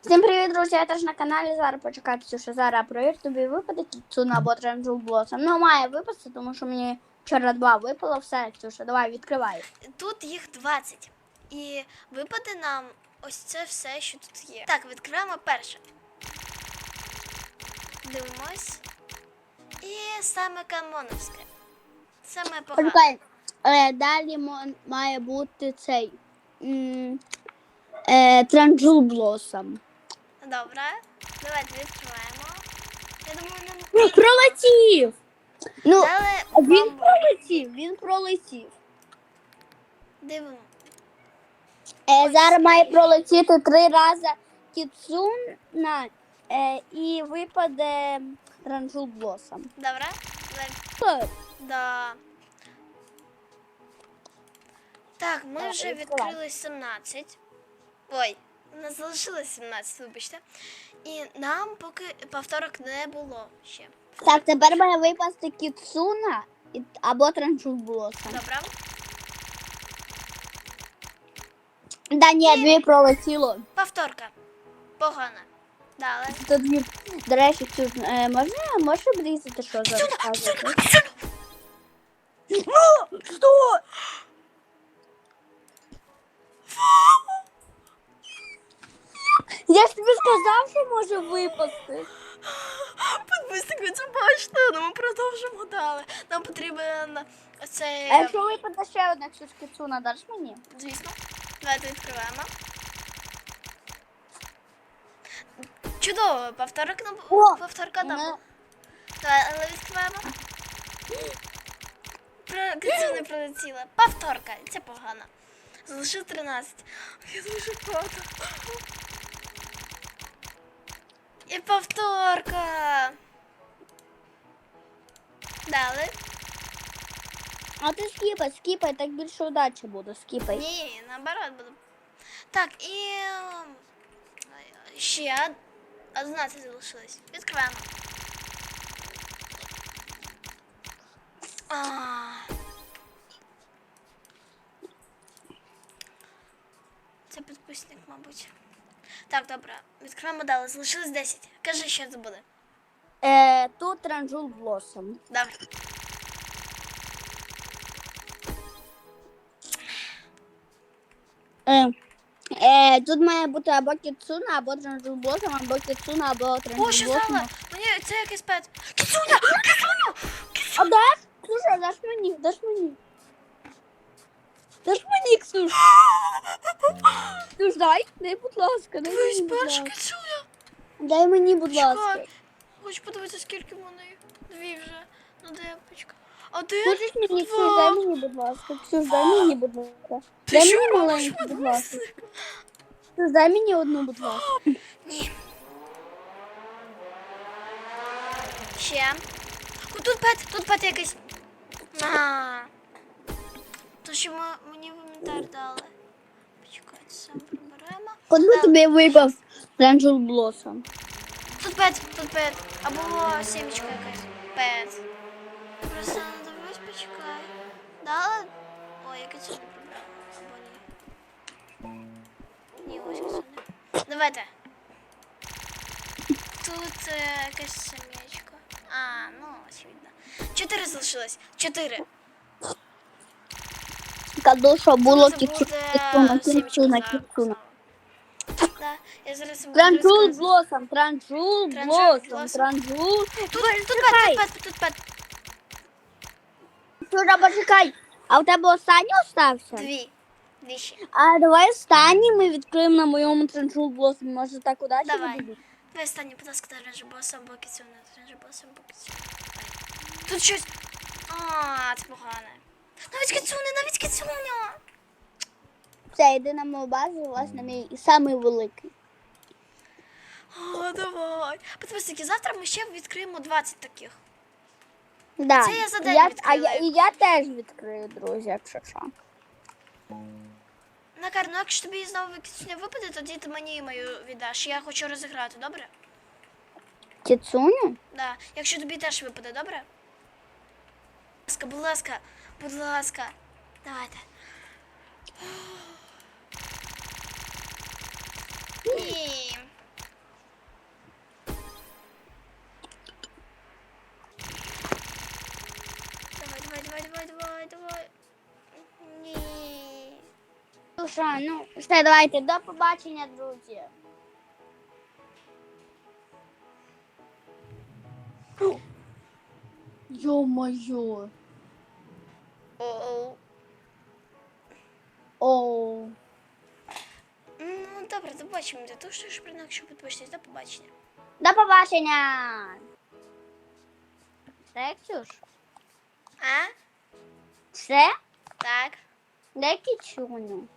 Всім привіт, друзі! Я теж на каналі. Зараз почекайте, що зараз провір тобі випаде Кіцуна або Тренджул Блосом. Ну, має випасти, тому що мені вчора два випало. Все, Ксюша, давай, відкривай. Тут їх 20. І випаде нам ось це все, що тут є. Так, відкриваємо перше. Дивимось. І саме Камоновське. Саме погане. Почекай. Е, далі мо- має бути цей м, е, Тренджул Блосом. Добре. Давайте відкриваємо. Я думаю, нам Пролетів! Ну, дали він бамбу. пролетів, він пролетів. Дивимо. Е, зараз має пролетіти три рази Кіцуна е, і випаде Тренджул Блосом. Добре. Давай. Да. Так, ми вже відкрили 17. Ой, у нас залишилось 17, вибачте. І нам поки повторок не було ще. Так, тепер має випасти Кіцуна і- або Тренджул Блосом. Добре. Да ні, дві пролетіло. Повторка. Погана. Далі. Тут дві, до речі, Ксюш, е, можна, можеш обрізати, що за розказувати? Що? Я ж тобі сказав, що може випасти. Підписники, це бачите, ну ми продовжимо далі. Нам потрібен цей. А якщо випаде ще одна Ксюш Кіцуна, даш мені? Звісно. Давайте відкриваємо. Чудово, повторок на О, повторка Ну, на Давай, але відкриваємо. Про кицю не прилетіла. Повторка, це погано. Залишив 13. Я дуже багато. І повторка. Далі. А ти скіпай, скіпай, так більше удачі буде, скіпай. Ні, наоборот буду. Так, і ем, ще 11 залишилось. Відкриваємо. А. Це підписник, мабуть. Так, добре. Відкриваємо далі. Залишилось 10. Кажи, що це буде. Е, тут Тренджул Блосом. Добре. Е, е, тут має бути або Кіцуна, або Тренджул Блосом, або Кіцуна, або Тренджул О, що стало? Мені це якийсь пет. Кіцуня! Кіцуня! А даш? Слушай, даш мені, даш мені. Даш мені, Ксюш. Ксюш, дай, дай, будь ласка, дай мені, будь ласка. кіцуня. Дай мені, будь ласка. Чекай. Хочу подивитися, скільки в мене їх. Дві вже. Ну де почка. А де? Можеш мені, Ксюш, Два. дай мені, будь ласка. Ксюш, дай мені, будь ласка. Ти Дай що мені робиш, маленьку, будь ласка. Ксюш, дай мені одну, будь ласка. Ні. Ще. О, тут пет, тут пет якийсь. А. То, що ми, мені в інвентар дали. Почекайте, сам приберемо. Коли Так. тобі випав Тренджул Блосом? Тут пет, тут пет. Або сімечка якась. Пет. Просто не дивлюсь, почекай. Дала? Ой, я кицю не прибрала. Або ні. Ні, ось кицю не. Давайте. Тут е, якась сімечка. А, ну, ось видно. Чотири залишилось. Чотири. Кадо, що було Кіцуна, Кіцуна, Кіцуна, Кіцуна. Транжул. Блосом, Транжул Транжул Блосом, Блосом. Транжул. Тут, тут пет, тут пет, тут пет. Почекай. А у тебе останній остався? Дві. Дві ще. А давай останній ми відкриємо на моєму Транжул Блосом. Може так удачі Давай. буде? Давай будь ласка, тренжі босом, боки цього не тренжі босом, боки. Тут щось. А, це погане. Навіть кицюня, навіть кицюня. Все, йди на мою базу, власне, мій самий великий. О, давай. Підписники, завтра ми ще відкриємо 20 таких. Да. Це я за день я, а відкрила. я, і я теж відкрию, друзі, якщо що. Накар, ну якщо тобі знову кицюня випаде, тоді ти мені мою віддаш. Я хочу розіграти, добре? Кіцуню? Да. Якщо тобі теж випаде, добре? Будь ласка, будь ласка, будь ласка. Давайте. Ні. Давай, давай, давай, давай, давай, давай. Ні. Слушай, ну все, давайте, до побачення, друзі. Йо-моє. Оу. Оу. Ну, добре, до побачення. Для що ж про якщо підпишетесь, до побачення. До побачення. Все, Ксюш? А? Все? Так. Де кічуню?